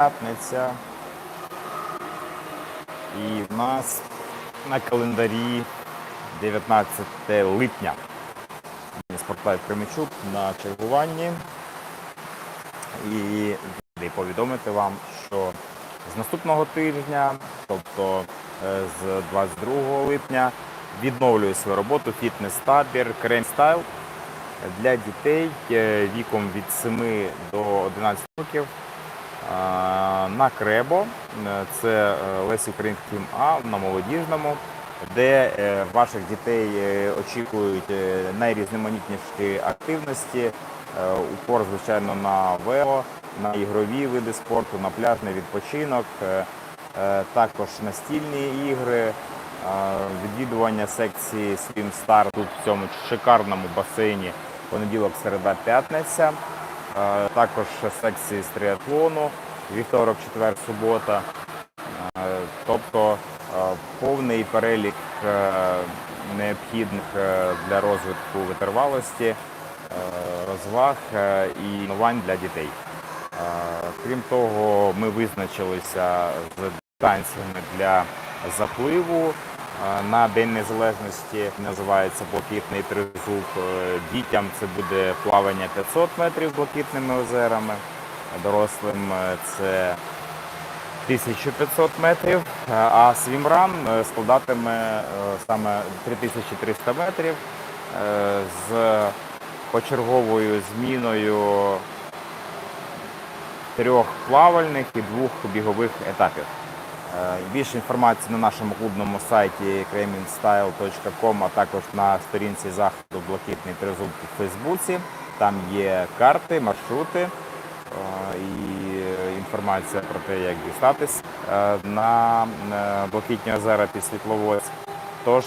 п'ятниця. І в нас на календарі 19 липня. Спортлайф Кременчук на чергуванні. І повідомити вам, що з наступного тижня, тобто е, з 22 липня, відновлює свою роботу фітнес-табір Крем Стайл для дітей е, віком від 7 до 11 років на Кребо. Це е, Лесі Український А на молодіжному, де е, ваших дітей е, очікують найрізноманітніші активності. Упор, звичайно, на вело, на ігрові види спорту, на пляжний відпочинок, також настільні ігри, відвідування секції Swim Star тут в цьому шикарному басейні понеділок, середа, п'ятниця. Також секції з триатлону, вівторок, четвер, субота. Тобто повний перелік е, необхідних е, для розвитку витривалості, е, розваг і новань для дітей. Крім того, ми визначилися з дистанціями для запливу на День Незалежності. Називається блакитний тризуб. Е, Дітям це буде плавання 500 метрів блакитними озерами. Дорослим е, це 1500 метрів, е, а свімран складатиме саме 3300 метрів з почерговою зміною трьох плавальних і двох бігових етапів. Е, Більше інформації на нашому клубному сайті kreminstyle.com, а також на сторінці заходу Блакитний тризуб у Фейсбуці. Там є карти, маршрути е, і інформація про те, як дістатись е, на Блакитні озера під Світловодськ. Тож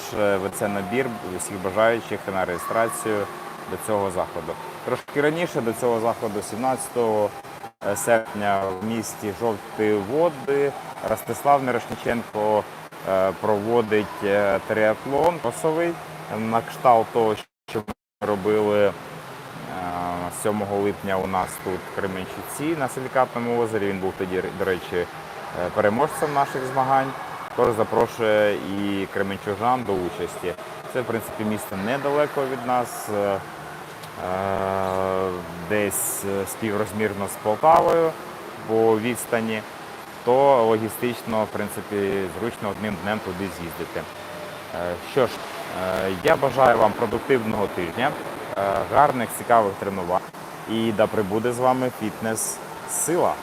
це набір усіх бажаючих на реєстрацію до цього заходу. Трошки раніше до цього заходу, 17 серпня, в місті Жовті Води, Ростислав Мирошниченко е, проводить е, триатлон косовий на кшталт того, що ми робили е, 7 липня у нас тут в Кременчуці на Силікатному озері. Він був тоді, до речі, е, переможцем наших змагань. Тож запрошує і кременчужан до участі. Це, в принципі, місто недалеко від нас, е, е, десь е, співрозмірно з Полтавою по відстані, то логістично, в принципі, зручно одним днем туди з'їздити. Е, Що ж, е, я бажаю вам продуктивного тижня, гарних, цікавих тренувань і да прибуде з вами фітнес-сила.